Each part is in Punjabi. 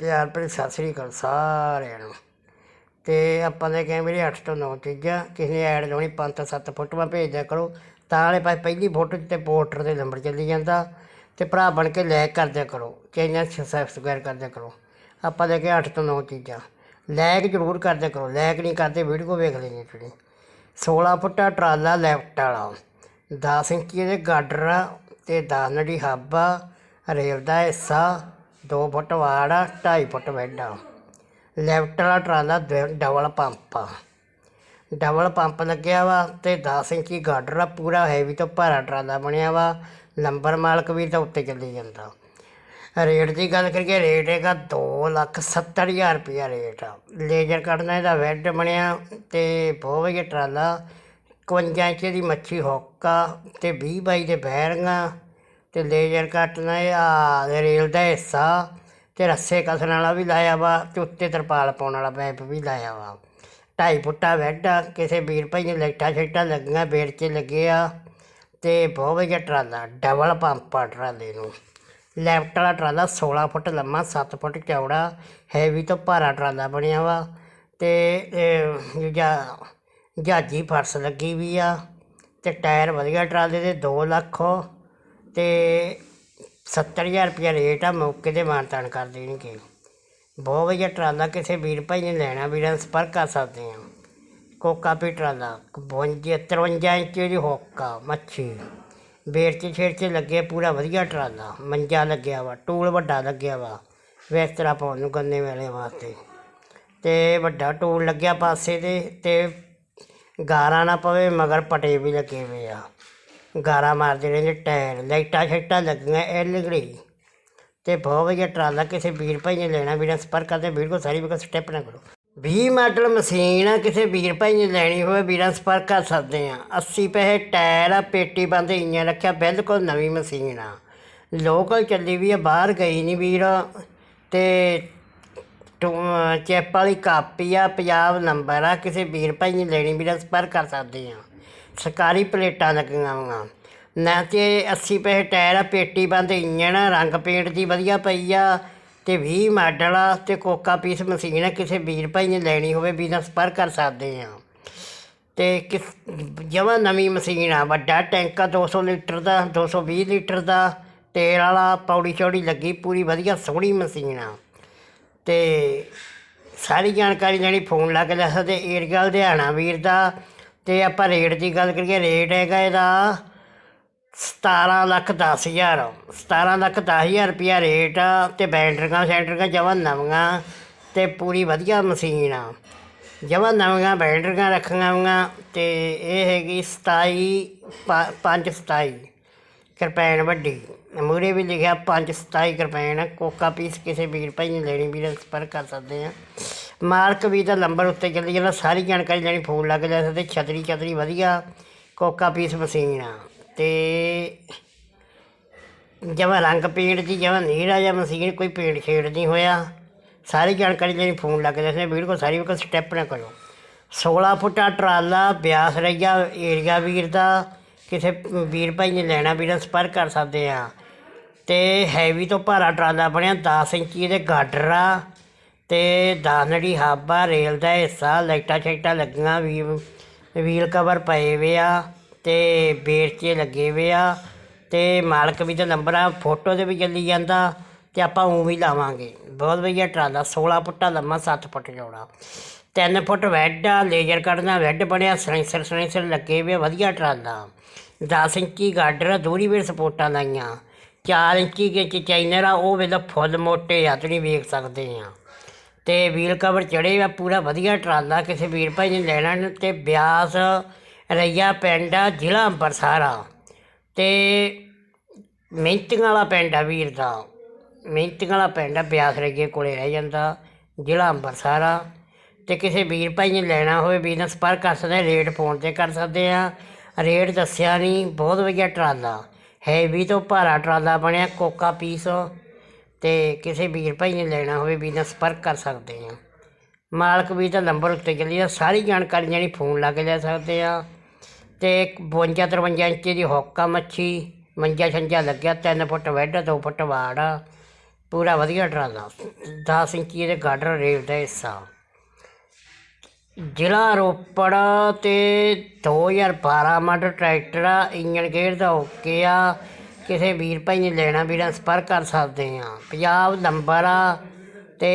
ਪਿਆਰ ਭਰੀ ਸਤਿ ਸ੍ਰੀ ਅਕਾਲ ਸਾਰਿਆਂ ਨੂੰ। ਤੇ ਆਪਾਂ ਦੇ ਕਹੇ ਵੀਰੇ 8 ਤੋਂ 9 ਚੀਜ਼ਾਂ ਕਿਸੇ ਨੇ ਐਡ ਲਾਉਣੀ 5 ਤੋਂ 7 ਫੋਟੋਆਂ ਭੇਜ ਦਿਆ ਕਰੋ, ਤਾਂ ਵਾਲੇ ਪਾਸੇ ਪਹਿਲੀ ਫੋਟੋ ਤੇ ਪੋਸਟਰ ਦੇ ਨੰਬਰ ਚੱਲੀ ਜਾਂਦਾ, ਤੇ ਭਰਾ ਬਣ ਕੇ ਲਾਇਕ ਕਰ ਦਿਆ ਕਰੋ, ਚੈਨਲ ਸਬਸਕ੍ਰਾਈਬ ਕਰ ਦਿਆ ਕਰੋ। ਆਪਾਂ ਦੇ ਕੇ 8 ਤੋਂ 9 ਚੀਜ਼ਾਂ ਲਾਇਕ ਜ਼ਰੂਰ ਕਰ ਦਿਆ ਕਰੋ ਲਾਇਕ ਨਹੀਂ ਕਰਦੇ ਵੀਡੀਓ ਵੇਖ ਲੈਣੀ ਜਿਹੜੀ 16 ਫੁੱਟਾ ਟਰਾਲਾ ਲੈਫਟ ਵਾਲਾ 10 ਇੰਚੀ ਦੇ ਗਾਡਰ ਆ, ਤੇ 10 ਨੜੀ ਹੱਬ ਆ, ਰੇਲ ਦਾ ਹਿੱਸਾ 2 ਫੁੱਟ ਵਾੜ ਆ 2.5 ਫੁੱਟ ਬੈੱਡ। ਆ ਲੈਫਟ ਵਾਲਾ ਟਰਾਲਾ ਦ- ਡਬਲ ਪੰਪ। ਆ ਡਬਲ ਪੰਪ ਲੱਗਿਆ ਵਾ ਤੇ 10 ਇੰਚੀ ਗਾਡਰ ਆ ਪੂਰਾ ਹੈਵੀ ਤੋਂ ਭਾਰਾ ਟਰਾਲਾ ਬਣਿਆ ਵਾ। ਲੰਬਰ ਮਾਲਕ ਵੀ ਤਾਂ ਉੱਤੇ ਚੱਲੀ ਜਾਂਦਾ। ਰੇਟ ਦੀ ਗੱਲ ਕਰੀਏ, ਰੇਟ ਹੈਗਾ 2 ਲੱਖ 70 ਹਜ਼ਾਰ ਰੁਪਇਆ ਰੇਟ ਆ। ਲੇਜ਼ਰ ਕੱਢਣਾ ਇਹਦਾ ਵੈੱਡ ਬਣਿਆ ਤੇ ਬਹੁਤ ਵਧੀਆ ਟਰਾਲਾ। 51 ਇੰਚ ਦੀ ਮੱਛੀ ਹੋਕਾ ਤੇ 20 ਬਾਈ ਦੇ ਬੈਰਿੰਗਾਂ ਤੇ ਲੇਜ਼ਰ ਕੱਟਣਾ ਇਹ ਆ ਰੇਲ ਦਾ ਹਿੱਸਾ ਤੇ ਰੱਸੇ ਕਸਣ ਵਾਲਾ ਵੀ ਲਾਇਆ ਵਾ, ਤੇ ਉੱਤੇ ਤਰਪਾਲ ਪਾਉਣ ਵਾਲਾ ਪੈਪ ਵੀ ਲਾਇਆ ਵਾ। ਢਾਈ ਫੁੱਟਾ ਬੈੱਡ ਕਿਸੇ ਵੀਰ ਭਾਈ ਨੇ ਲਾਈਟਾਂ ਸ਼ਾਈਟਾਂ ਲੱਗੀਆਂ ਬੇੜ 'ਚ ਲੱਗੇ ਆ, ਤੇ ਬਹੁਤ ਵਧੀਆ ਟਰਾਲਾ ਡਬਲ ਪੰਪ ਆ ਟਰਾਲੇ ਨੂੰ। ਲੈਫਟ ਵਾਲਾ ਟਰਾਲਾ 16 ਫੁੱਟ ਲੰਮਾ 7 ਫੁੱਟ ਚੌੜਾ ਹੈਵੀ ਤੋਂ ਭਾਰਾ ਟਰਾਲਾ ਬਣਿਆ ਵਾ, ਤੇ ਇਹ ਜਹਾਜੀ ਫਰਸ ਲੱਗੀ ਵੀ ਆ, ਤੇ ਟਾਇਰ ਵਧੀਆ ਟਰਾਲੇ ਦੇ 2 ਲੱਖ ਤੇ 70000 ਰੁਪਇਆ ਰੇਟ ਆ, ਮੌਕੇ ਤੇ ਮਾਨਤਾਨ ਕਰ ਦੇਣਗੇ। ਬਹੁਤ ਵਧੀਆ ਟਰਾਲਾ ਕਿਸੇ ਵੀਰ ਭਾਈ ਨੇ ਲੈਣਾ, ਵੀਰਾਂ ਨਾਲ ਸੰਪਰਕ ਕਰ ਸਕਦੇ ਆ ਕੋਕਾ ਪੀ ਟਰਾਲਾ 52 53 ਇੰਚ ਦੀ ਹੋਕਾ, ਮੱਛੀ। ਬੇੜ 'ਚ ਛੇੜ 'ਚ ਲੱਗੇ ਪੂਰਾ ਵਧੀਆ ਟਰਾਲਾ। ਮੰਜਾ ਲੱਗਿਆ ਵਾ, ਟੂਲ ਵੱਡਾ ਲੱਗਿਆ ਵਾ ਬਿਸਤਰਾ ਪਾਉਣ ਨੂੰ ਗੰਨੇ ਵੇਲੇ ਵਾਸਤੇ। ਤੇ ਵੱਡਾ ਟੂਲ ਲੱਗਿਆ ਪਾਸੇ ਦੇ ਤੇ ਗਾਰਾ ਨਾ ਪਵੇ, ਮਗਰ ਪਟੇ ਵੀ ਲੱਗੇ ਹੋਏ ਆ। ਗਾਰਾ ਮਾਰਦੇ ਰਹਿੰਦੇ, ਟਾਇਰ, ਲਾਈਟਾਂ ਸ਼ਾਈਟਾਂ ਲੱਗੀਆਂ, ਇਹ ਐਲਗੜੀ ਤੇ ਬਹੁਤ ਵਧੀਆ ਟਰਾਲਾ ਕਿਸੇ ਵੀਰ ਭਾਈ ਨੇ ਲੈਣਾ, ਵੀਰਾਂ ਸੰਪਰਕ ਕਰਦੇ, ਵੀਰ ਕੋ ਸਾਰੀ ਵੀ ਸਟੈਪ ਨਾ ਕਰੋ। 20 ਮਾਡਲ ਮਸ਼ੀਨ ਆ, ਕਿਸੇ ਵੀਰ ਭਾਈ ਨੇ ਲੈਣੀ ਹੋਵੇ, ਵੀਰਾਂ ਸੰਪਰਕ ਕਰ ਸਕਦੇ ਆ। 80 ਪੈਸੇ ਟਾਇਰ ਆ, ਪੇਟੀ ਬੰਦ ਇੰਜਨ ਰੱਖਿਆ, ਬਿਲਕੁਲ ਨਵੀਂ ਮਸ਼ੀਨ ਆ। ਲੋਕਲ ਚੱਲੀ ਵੀ ਆ, ਬਾਹਰ ਗਈ ਨਹੀਂ ਵੀਰ। ਤੇ ਚੈਪ ਵਾਲੀ ਕਾਪੀ ਆ ਪੰਜਾਬ ਨੰਬਰ ਆ, ਕਿਸੇ ਵੀਰ ਭਾਈ ਨੇ ਲੈਣੀ, ਵੀਰਾਂ ਸੰਪਰਕ ਕਰ ਸਕਦੇ ਆ। ਸਰਕਾਰੀ ਪਲੇਟਾਂ ਲੱਗੀਆਂ ਵਾਂ ਨਾ ਤੇ 80 ਪੈਸੇ ਟਾਇਰ ਆ, ਪੇਟੀ ਬੰਦ ਇੰਜਣ ਰੰਗ ਪੇਂਟ ਦੀ ਵਧੀਆ ਪਈ ਆ, ਤੇ 20 ਮਾਡਲ ਆ, ਤੇ ਕੋਕਾ ਪੀਸ ਮਸ਼ੀਨ ਆ, ਕਿਸੇ ਵੀਰ ਭਾਈ ਨੇ ਲੈਣੀ ਹੋਵੇ ਵੀਰਾਂ ਸੰਪਰਕ ਕਰ ਸਕਦੇ ਆ। ਤੇ ਕਿਸ ਜਮਾਂ ਨਵੀਂ ਮਸ਼ੀਨ ਆ, ਵੱਡਾ ਟੈਂਕ ਆ 200 ਲੀਟਰ ਦਾ 220 ਲੀਟਰ ਦਾ, ਤੇਲ ਵਾਲਾ ਪੌੜੀ ਚੌੜੀ ਲੱਗੀ, ਪੂਰੀ ਵਧੀਆ ਸੋਹਣੀ ਮਸ਼ੀਨ ਆ। ਤੇ ਸਾਰੀ ਜਾਣਕਾਰੀ ਲੈਣੀ, ਫੋਨ ਲਾ ਕੇ ਲੈ ਸਕਦੇ ਏਰੀਆ ਲੁਧਿਆਣਾ ਵੀਰ ਦਾ ਤੇ ਆਪਾਂ ਰੇਟ ਦੀ ਗੱਲ ਕਰੀਏ ਰੇਟ ਹੈਗਾ ਇਹਦਾ 17 ਲੱਖ 10 ਹਜ਼ਾਰ। 17 ਲੱਖ 10 ਹਜ਼ਾਰ ਰੁਪਿਆ ਰੇਟ ਆ ਤੇ ਬੈਟਰੀਆਂ ਸੈਂਟਰੀਆਂ ਜਮਾਂ ਨਵੀਆਂ ਤੇ ਪੂਰੀ ਵਧੀਆ ਮਸ਼ੀਨ ਆ। ਜਮਾਂ ਨਵੀਆਂ ਬੈਟਰੀਆਂ ਰੱਖੀਆਂ ਹੋਈਆਂ ਤੇ ਇਹ ਹੈਗੀ 27 5 27 ਕਿਰਪੈਨ ਵੱਡੀ। ਮੂਰੇ ਵੀ ਲਿਖਿਆ 5 27 ਕਿਰਪੈਨ, ਕੋਕਾ ਪੀਸ ਕਿਸੇ ਵੀਰ ਭਾਈ ਨੇ ਲੈਣੀ, ਵੀਰ ਸੰਪਰਕ ਕਰ ਸਕਦੇ ਆ ਮਾਲਕ ਵੀ ਦਾ ਨੰਬਰ ਉੱਤੇ ਚੱਲੀ ਜਾਂਦਾ, ਸਾਰੀ ਜਾਣਕਾਰੀ ਲੈਣੀ, ਫੋਨ ਲਾ ਕੇ ਲੈ ਛਤਰੀ ਛਤਰੀ ਵਧੀਆ, ਕੋਕਾ ਪੀਸ ਮਸ਼ੀਨ ਆ। ਤੇ ਜਮਾਂ ਰੰਗ ਪੇਂਟ ਦੀ ਜਮਾਂ ਆ ਜਾਂ ਮਸ਼ੀਨ, ਕੋਈ ਪੇਂਟ ਛੇੜ ਨਹੀਂ ਹੋਇਆ। ਸਾਰੀ ਜਾਣਕਾਰੀ ਲੈਣੀ, ਫੋਨ ਲਾ ਕੇ ਵੀਰ ਵੀਡੀਓ ਸਾਰੀ ਵਕਤ ਸਟੈਪ ਨਾ ਕਰੋ। 16 ਫੁੱਟਾ ਟਰਾਲਾ, ਬਿਆਸ ਰਈਆ ਏਰੀਆ ਵੀਰ ਦਾ, ਕਿਸੇ ਵੀਰ ਭਾਈ ਨੇ ਲੈਣਾ, ਵੀਰਾਂ ਸੰਪਰਕ ਕਰ ਸਕਦੇ ਆ। ਤੇ ਹੈਵੀ ਤੋਂ ਭਾਰਾ ਟਰਾਲਾ ਬਣਿਆ 10 ਇੰਚੀ ਦੇ ਗਾਡਰ ਆ। ਤੇ ਦਾਨੜੀ ਹਾਬਾ ਰੇਲ ਦਾ ਹਿੱਸਾ ਲਾਈਟਾਂ ਸ਼ਾਈਟਾਂ ਲੱਗੀਆਂ ਵੀ ਵੀਲ ਕਵਰ ਪਏ ਵੇ ਆ ਤੇ ਬੇਰ ਲੱਗੇ ਵੇ ਆ ਤੇ ਮਾਲਕ ਵੀ ਦਾ ਨੰਬਰ ਆ ਫੋਟੋ ਦੇ ਵੀ ਚੱਲੀ ਜਾਂਦਾ ਤੇ ਆਪਾਂ ਉਂ ਵੀ ਲਾਵਾਂਗੇ। ਬਹੁਤ ਵਧੀਆ ਟਰਾਲਾ 16 ਫੁੱਟਾ ਲੰਮਾ 7 ਫੁੱਟ ਚੌੜਾ। 3 ਫੁੱਟ ਵੈੱਡ ਆ ਲੇਜ਼ਰ ਕੱਢਣਾ ਵੈੱਡ ਬਣਿਆ ਸਲੈਂਸਰ ਸਲੈਂਸਰ ਲੱਗੇ ਵੇ ਆ, ਵਧੀਆ ਟਰਾਲਾ। 10 ਇੰਚੀ ਗਾਡਰ ਦੂਰੀ ਵੇਰ ਸਪੋਰਟਾਂ ਲਾਈਆਂ। 4 ਇੰਚੀ ਕੇ ਚ ਆ ਉਹ ਵੇਲੇ ਫੁੱਲ ਮੋਟੇ ਆ ਤੁਸੀਂ ਵੇਖ ਸਕਦੇ ਆ। ਤੇ ਵੀਲ ਕਵਰ ਚੜੇ ਆ, ਪੂਰਾ ਵਧੀਆ ਟਰਾਲਾ ਕਿਸੇ ਵੀਰ ਭਾਈ ਨੇ ਲੈਣਾ ਨ- ਤੇ ਬਿਆਸ, ਰਈਆ ਪਿੰਡ ਆ, ਜ਼ਿਲ੍ਹਾ ਅੰਮ੍ਰਿਤਸਰ ਆ। ਤੇ ਮਿਹਨਤੀਆਂ ਵਾਲਾ ਪਿੰਡ ਆ ਵੀਰ ਦਾ। ਮਿਹਨਤੀਆਂ ਵਾਲਾ ਪਿੰਡ ਆ, ਬਿਆਸ ਰਈਏ ਕੋਲੇ ਰਹਿ ਜਾਂਦਾ, ਜ਼ਿਲ੍ਹਾ ਅੰਮ੍ਰਿਤਸਰ ਆ। ਤੇ ਕਿਸੇ ਵੀਰ ਭਾਈ ਨੇ ਲੈਣਾ ਹੋਵੇ, ਬਿਜਨਸ ਪਰ ਕਰ ਸਕਦੇ ਰੇਟ ਫੋਨ ਤੇ ਕਰ ਸਕਦੇ ਆ। ਰੇਟ ਦੱਸਿਆ ਨਹੀਂ, ਬਹੁਤ ਵਧੀਆ ਟਰਾਲਾ। ਹੈਵੀ ਤੋਂ ਭਾਰਾ ਟਰਾਲਾ ਬਣਿਆ, ਕੋਕਾ ਪੀਸ। ਅਤੇ ਕਿਸੇ ਵੀਰ ਭਾਈ ਨੇ ਲੈਣਾ ਹੋਵੇ ਵੀ ਨਾਲ ਸੰਪਰਕ ਕਰ ਸਕਦੇ ਹਾਂ ਮਾਲਕ ਵੀ ਦਾ ਨੰਬਰ ਉੱਤੇ ਚੱਲੀ ਆ ਸਾਰੀ ਜਾਣਕਾਰੀ ਜਿਹੜੀ ਫੋਨ ਲਾ ਕੇ ਲੈ ਸਕਦੇ ਆ। ਤੇ 52 53 ਇੰਚ ਦੀ ਹੋਕਾ ਮੱਛੀ, ਮੰਜਾ ਛੰਜਾ ਲੱਗਿਆ 3 ਫੁੱਟ ਵੈਡ 2 ਫੁੱਟ ਵਾੜ ਆ ਪੂਰਾ ਵਧੀਆ ਟਰਾਲਾ 10 ਇੰਚੀ ਦੇ ਗਾਡਰ ਰੇਲ ਦਾ ਹਿੱਸਾ। ਜ਼ਿਲ੍ਹਾ ਰੋਪੜ ਤੇ 2012 ਮਾਡਲ ਟਰੈਕਟਰ ਆ ਇੰਜਨ ਗੇਅਰ ਦਾ ਓਕੇ ਆ। ਕਿਸੇ ਵੀਰ ਭਾਈ ਨੇ ਲੈਣਾ ਵੀਰਾਂ ਸੰਪਰਕ ਕਰ ਸਕਦੇ ਹਾਂ। ਪੰਜਾਬ ਨੰਬਰ ਆ ਅਤੇ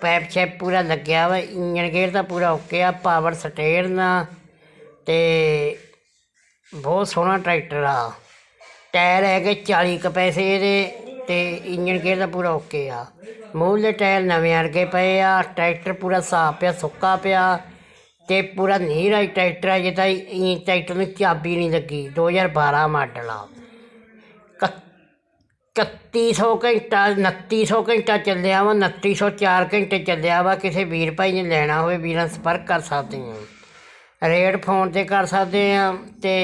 ਪੈਪ ਸ਼ੈਪ ਪੂਰਾ ਲੱਗਿਆ ਵਾ, ਇੰਜਣ ਗੇਅਰ ਤਾਂ ਪੂਰਾ ਓਕੇ ਆ ਪਾਵਰ ਸਟੇਅਰਿੰਗ ਆ ਅਤੇ ਬਹੁਤ ਸੋਹਣਾ ਟਰੈਕਟਰ ਆ। ਟਾਇਰ ਹੈਗੇ 40 ਕੁ ਪੈਸੇ ਇਹਦੇ ਤੇ ਇੰਜਣ ਗੇਅਰ ਦਾ ਪੂਰਾ ਓਕੇ ਆ। ਮੂਹਰਲੇ ਟਾਇਰ ਨਵੇਂ ਵਰਗੇ ਪਏ ਆ, ਟਰੈਕਟਰ ਪੂਰਾ ਸਾਫ਼ ਪਿਆ, ਸੁੱਕਾ ਪਿਆ ਤੇ ਪੂਰਾ ਨੀਰਾ ਹੀ ਟਰੈਕਟਰ ਆ ਜਿੱਦਾਂ ਇਹ ਟਰੈਕਟਰ ਨੂੰ ਚਾਬੀ ਨਹੀਂ ਲੱਗੀ 2012 ਮਾਡਲ ਆ। 3100 ਘੰਟਾ 2900 ਘੰਟਾ ਚੱਲਿਆ ਵਾ 2904 ਘੰਟੇ ਚੱਲਿਆ ਵਾ, ਕਿਸੇ ਵੀਰ ਭਾਈ ਨੇ ਲੈਣਾ ਹੋਵੇ, ਵੀਰਾਂ ਸੰਪਰਕ ਕਰ ਸਕਦੇ ਆ ਰੇਟ ਫੋਨ ਤੇ ਕਰ ਸਕਦੇ ਆ ਤੇ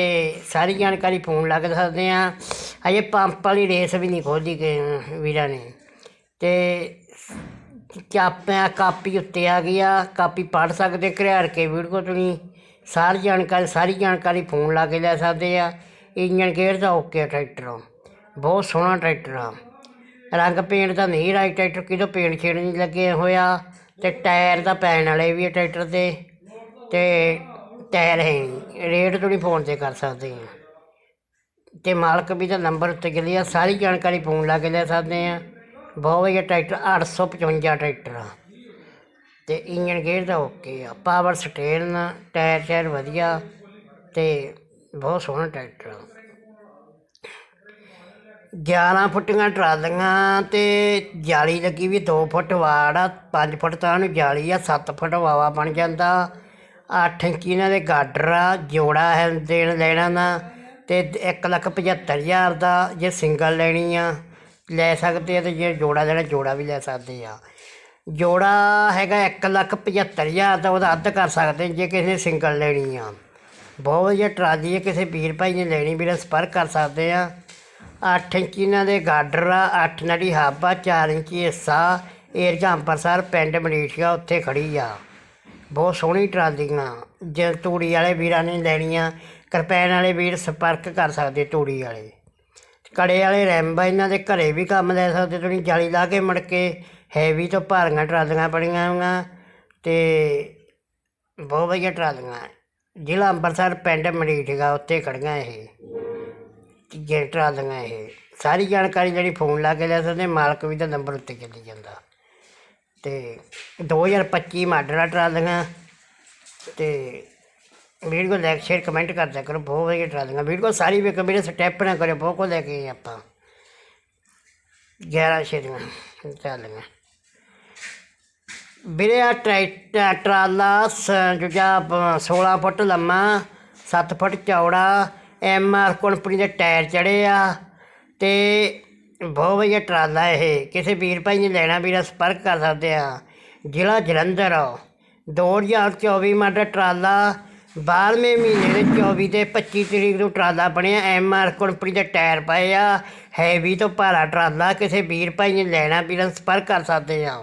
ਸਾਰੀ ਜਾਣਕਾਰੀ ਫੋਨ ਲੱਗ ਸਕਦੇ ਆ ਅਜੇ ਪੰਪ ਵਾਲੀ ਰੇਸ ਵੀ ਨਹੀਂ ਖੋਲੀ ਗਏ ਵੀਰਾਂ ਨੇ। ਤੇ ਚਾਪਿਆ ਕਾਪੀ ਉੱਤੇ ਆ ਗਈ ਆ, ਕਾਪੀ ਪੜ ਸਕਦੇ, ਘਰਿਆੜ ਕੇ ਵੀਡੀਓ ਤੁਸੀਂ ਸਾਰੀ ਜਾਣਕਾਰੀ ਸਾਰੀ ਜਾਣਕਾਰੀ ਫੋਨ ਲਾ ਕੇ ਲੈ ਸਕਦੇ ਆ। ਇੰਜਨ ਗੇਅਰ ਦਾ ਓਕੇ ਟਰੈਕਟਰੋਂ। ਬਹੁਤ ਸੋਹਣਾ ਟਰੈਕਟਰ ਆ। ਰੰਗ ਪੇਂਟ ਦਾ ਨਹੀਂ ਰਾਈ ਟਰੈਕਟਰ, ਕਿਤੋਂ ਪੇਂਟ ਛੇੜ ਨਹੀਂ ਲੱਗੇ ਹੋਇਆ। ਤੇ ਟਾਇਰ ਦਾ ਪੈਣ ਵਾਲੇ ਵੀ ਆ ਟਰੈਕਟਰ ਦੇ। ਤੇ ਟਾਇਰ ਹੈ ਨਹੀਂ, ਰੇਟ ਤੁਸੀਂ ਫੋਨ ਤੇ ਕਰ ਸਕਦੇ ਆ। ਤੇ ਮਾਲਕ ਵੀ ਦਾ ਨੰਬਰ ਉੱਤੇ ਚੱਲੀ ਆ, ਸਾਰੀ ਜਾਣਕਾਰੀ ਫੋਨ ਲਾ ਕੇ ਲੈ ਸਕਦੇ ਆ। ਬਹੁਤ ਵਧੀਆ ਟਰੈਕਟਰ 855 ਟਰੈਕਟਰ ਆ। ਤੇ ਇੰਜਨ ਗੇਅਰ ਦਾ ਓਕੇ ਆ ਪਾਵਰ ਸਟੇਰਨ ਟਾਇਰ ਸ਼ਾਇਰ ਵਧੀਆ। ਤੇ ਬਹੁਤ ਸੋਹਣਾ ਟਰੈਕਟਰ ਆ। 11 ਫੁੱਟੀਆਂ ਟਰਾਲੀਆਂ ਤੇ ਜਾਲੀ ਲੱਗੀ ਵੀ 2 ਫੁੱਟ ਵਾੜ ਆ 5 ਫੁੱਟ ਤਾਂ ਨੂੰ ਜਾਲੀ ਆ 7 ਫੁੱਟ ਵਾਵਾ ਬਣ ਜਾਂਦਾ। 8 ਇੰਚੀ ਇਹਨਾਂ ਦੇ ਗਾਡਰ ਆ, ਜੋੜਾ ਹੈ ਦੇਣ ਲੈਣਾ ਨਾ ਤੇ 1 ਲੱਖ 75 ਹਜ਼ਾਰ ਦਾ ਜੇ ਸਿੰਗਲ ਲੈਣੀ ਆ, ਲੈ ਸਕਦੇ ਆ ਤੇ ਜੇ ਜੋੜਾ ਲੈਣਾ, ਜੋੜਾ ਵੀ ਲੈ ਸਕਦੇ ਆ। ਜੋੜਾ ਹੈਗਾ 1 ਲੱਖ 75 ਹਜ਼ਾਰ ਦਾ, ਉਹਦਾ ਅੱਧ ਕਰ ਸਕਦੇ ਜੇ ਕਿਸੇ ਨੇ ਸਿੰਗਲ ਲੈਣੀ ਆ। ਬਹੁਤ ਵਧੀਆ ਟਰਾਲੀ ਹੈ ਕਿਸੇ ਵੀਰ ਭਾਈ ਨੇ ਲੈਣੀ, ਵੀਰ ਸੰਪਰਕ ਕਰ ਸਕਦੇ ਆ। 8 ਇੰਚੀ ਇਹਨਾਂ ਦੇ ਗਾਡਰ ਆ 8 ਨੜੀ ਹੱਬ ਆ 4 ਇੰਚੀ ਹਿੱਸਾ। ਏਰੀਆ ਅੰਬਰਸਰ ਪਿੰਡ ਮਨੀਸ਼ੀਆ ਉੱਥੇ ਖੜੀ ਆ। ਬਹੁਤ ਸੋਹਣੀ ਟਰਾਲੀਆਂ। ਜੇ ਤੂੜੀ ਵਾਲੇ ਵੀਰਾਂ ਨੇ ਲੈਣੀਆਂ, ਕਿਰਪੈਨ ਵਾਲੇ ਵੀਰ ਸੰਪਰਕ ਕਰ ਸਕਦੇ ਤੂੜੀ ਵਾਲੇ। ਕੜੇ ਵਾਲੇ ਰੈਂਬਾ ਇਹਨਾਂ ਦੇ ਘਰੇ ਵੀ ਕੰਮ ਲੈ ਸਕਦੇ, ਤੁਸੀਂ ਜਾਲੀ ਲਾ ਕੇ ਮੜ ਕੇ ਹੈਵੀ ਤੋਂ ਭਾਰੀਆਂ ਟਰਾਲੀਆਂ ਬੜੀਆਂ ਹੋਈਆਂ। ਤੇ ਬਹੁਤ ਵਧੀਆ ਟਰਾਲੀਆਂ। ਜ਼ਿਲ੍ਹਾ ਅੰਮ੍ਰਿਤਸਰ ਪਿੰਡ ਮਰੀਠਗਾ ਉੱਥੇ ਖੜੀਆਂ ਇਹ। ਜੇ ਟਰਾਲੀਆਂ ਇਹ। ਸਾਰੀ ਜਾਣਕਾਰੀ ਜਿਹੜੀ ਫੋਨ ਲਾ ਕੇ ਲੈ ਸਕਦੇ, ਮਾਲਕ ਵੀ ਦਾ ਨੰਬਰ ਉੱਤੇ ਚੱਲੀ ਜਾਂਦਾ। ਤੇ 2025 ਮਾਡਲ ਆ ਟਰਾਲੀਆਂ ਤੇ ਵੀਡੀਓ ਲਾਈਕ ਸ਼ੇਅਰ ਕਮੈਂਟ ਕਰਦਿਆ ਕਰੋ ਬਹੁਤ ਵਧੀਆ ਟਰਾਲੀਆਂ। ਵੀਡੀਓ ਸਾਰੀ ਵੇਖੋ ਮੇਰੇ ਸਟੈਪ ਨਾ ਕਰਿਓ, ਬਹੁਤ ਕੋ ਲੈ ਕੇ ਆਏ ਆਪਾਂ। 11 ਸ਼ੇਰੀਆਂ ਟਰਾਲੀਆਂ। ਵੀਰੇ ਆ ਟਰੈਕਟਰ, ਟਰਾਲਾ, ਸ- ਜੋ ਜਾ 16 ਫੁੱਟ ਲੰਮਾ 7 ਫੁੱਟ ਚੌੜਾ ਐਮ ਆਰ ਕੰਪਨੀ ਦੇ ਟਾਇਰ ਚੜੇ ਆ ਤੇ ਬਹੁਤ ਵਧੀਆ ਟਰਾਲਾ ਇਹ। ਕਿਸੇ ਵੀਰ ਭਾਈ ਨੇ ਲੈਣਾ, ਵੀਰਾ ਸੰਪਰਕ ਕਰ ਸਕਦੇ ਆ ਜ਼ਿਲ੍ਹਾ ਜਲੰਧਰ। 2024 ਮਾਡਲ ਟਰਾਲਾ 12ਵੇਂ ਮਹੀਨੇ ਦੇ 24 ਤੇ 25 ਤਰੀਕ ਨੂੰ ਟਰਾਲਾ ਬਣਿਆ। ਐਮ ਆਰ ਕੰਪਨੀ ਦੇ ਟਾਇਰ ਪਏ ਆ। ਹੈਵੀ ਤੋਂ ਭਾਰਾ ਟਰਾਲਾ ਕਿਸੇ ਵੀਰ ਭਾਈ ਨੇ ਲੈਣਾ, ਵੀਰਾਂ ਸੰਪਰਕ ਕਰ ਸਕਦੇ ਆ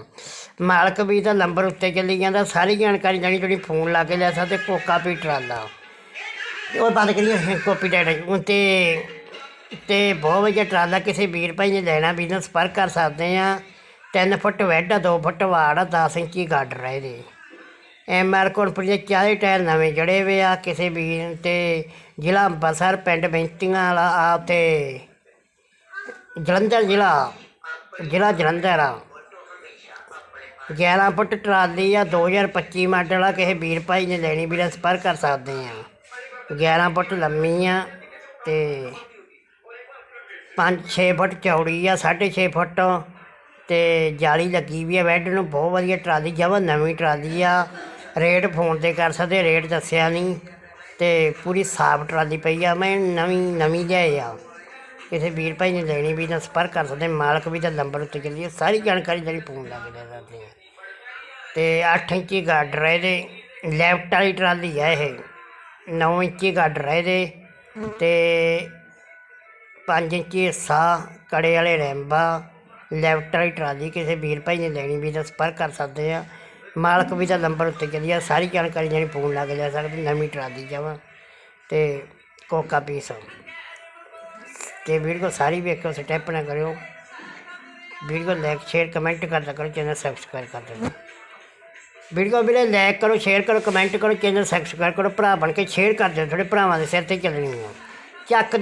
ਮਾਲਕ ਵੀ ਦਾ ਨੰਬਰ ਉੱਤੇ ਚੱਲੀ ਜਾਂਦਾ। ਸਾਰੀ ਜਾਣਕਾਰੀ ਜਾਣੀ, ਜਿਹੜੀ ਫੋਨ ਲਾ ਕੇ ਲੈ ਸਕਦੇ, ਕੋਕਾ ਵੀ ਟਰਾਲਾ। ਉਹ ਬੰਦ ਕਰੀਏ ਕਾਪੀ ਡਾਟਾ ਤੇ ਤੇ ਬਹੁਤ ਵਧੀਆ ਟਰਾਲਾ ਕਿਸੇ ਵੀਰ ਭਾਈ ਨੇ ਲੈਣਾ ਵੀ ਨਾਲ ਕਰ ਸਕਦੇ ਆ। 3 ਫੁੱਟ ਵੈਡ ਆ 2 ਫੁੱਟ ਵਾੜ ਆ 10 ਇੰਚੀ ਗਾਡਰ ਆ ਇਹਦੇ। ਐਮ ਆਰ ਕੰਪਨੀ ਦੇ 40 ਟਾਇਰ ਨਵੇਂ ਜੜੇ ਵੇ ਆ, ਕਿਸੇ ਵੀਰ ਤੇ ਜ਼ਿਲ੍ਹਾ ਅੰਬਸਰ ਪਿੰਡ ਬੈਂਤੀਆਂ ਵਾਲਾ ਆ ਤੇ ਜਲੰਧਰ ਜ਼ਿਲ੍ਹਾ ਜ਼ਿਲ੍ਹਾ ਜਲੰਧਰ ਆ। 11 ਫੁੱਟ ਟਰਾਲੀ ਆ 2025 ਮਾਡਲ ਆ, ਕਿਸੇ ਵੀਰ ਭਾਈ ਨੇ ਲੈਣੀ, ਵੀਰਾਂ ਸੰਪਰਕ ਕਰ ਸਕਦੇ ਆ। 11 ਫੁੱਟ ਲੰਮੀ ਆ ਤੇ 5-6 ਫੁੱਟ ਚੌੜੀ ਆ 6.5 ਫੁੱਟ। ਤੇ ਜਾਲੀ ਲੱਗੀ ਵੀ ਆ ਬੈੱਡ ਨੂੰ, ਬਹੁਤ ਵਧੀਆ ਟਰਾਲੀ, ਜਮਾਂ ਨਵੀਂ ਟਰਾਲੀ ਆ। ਰੇਟ ਫੋਨ ਤੇ ਕਰ ਸਕਦੇ, ਰੇਟ ਦੱਸਿਆ ਨਹੀਂ। ਤੇ ਪੂਰੀ ਸਾਫ਼ ਟਰਾਲੀ ਪਈ ਆ, ਮੈਂ ਨਵੀਂ ਨਵੀਂ ਲਿਆਏ ਆ। ਕਿਸੇ ਵੀਰ ਭਾਈ ਨੇ ਲੈਣੀ ਵੀ ਤਾਂ ਸੰਪਰਕ ਕਰ ਸਕਦੇ, ਮਾਲਕ ਵੀ ਤਾਂ ਨੰਬਰ ਉੱਤੇ ਚੱਲੀਏ ਸਾਰੀ ਜਾਣਕਾਰੀ ਜਿਹੜੀ ਫੋਨ ਲਾ ਕੇ ਲੈ ਸਕਦੇ ਆ। ਤੇ 8 ਇੰਚੀ ਗਾਡਰ ਹੈ ਇਹਦੇ, ਲੈਫਟ ਵਾਲੀ ਟਰਾਲੀ ਆ ਇਹ। 9 ਇੰਚੀ ਗਾਡਰ ਹੈ। ਇਹਦੇ ਤੇ 5 ਇੰਚੀ ਹਿੱਸਾ ਕੜੇ ਵਾਲੇ ਰੈਂਬਾ ਲੈਫਟ ਵਾਲੀ ਟਰਾਲੀ ਕਿਸੇ ਵੀਰ ਭਾਈ ਨੇ ਲੈਣੀ ਵੀ ਤਾਂ ਸੰਪਰਕ ਕਰ ਸਕਦੇ ਆ। ਮਾਲਕ ਵੀ ਦਾ ਨੰਬਰ ਉੱਤੇ ਚੱਲੀ ਆ ਸਾਰੀ ਜਾਣਕਾਰੀ ਜਿਹੜੀ ਫੋਨ ਲਾ ਕੇ ਲੈ ਸਕਦੇ ਨਵੀਂ ਟਰਾਲੀ ਜਾਵਾ ਤੇ ਕੋਕਾ ਪੀਸ ਤੇ ਵੀਡੀਓ ਸਾਰੀ ਵੇਖੋ ਸਟੈਪ ਨਾ ਕਰਿਓ। ਵੀਡੀਓ ਲਾਈਕ ਸ਼ੇਅਰ ਕਮੈਂਟ ਕਰਦਾ ਕਰੋ ਚੈਨਲ ਸਬਸਕ੍ਰਾਈਬ ਕਰ ਦੇਣਾ ਵੀਡੀਓ ਵੀਰੇ ਲਾਈਕ ਕਰੋ ਸ਼ੇਅਰ ਕਰੋ ਕਮੈਂਟ ਕਰੋ ਚੈਨਲ ਸਬਸਕ੍ਰਾਈਬ ਕਰੋ, ਭਰਾ ਬਣ ਕੇ ਸ਼ੇਅਰ ਕਰ ਦਿਓ, ਤੁਹਾਡੇ ਭਰਾਵਾਂ ਦੇ ਸਿਰ ਤੇ ਚੱਲਣੀ ਆ। ਚੱਕ ਦਿਓ।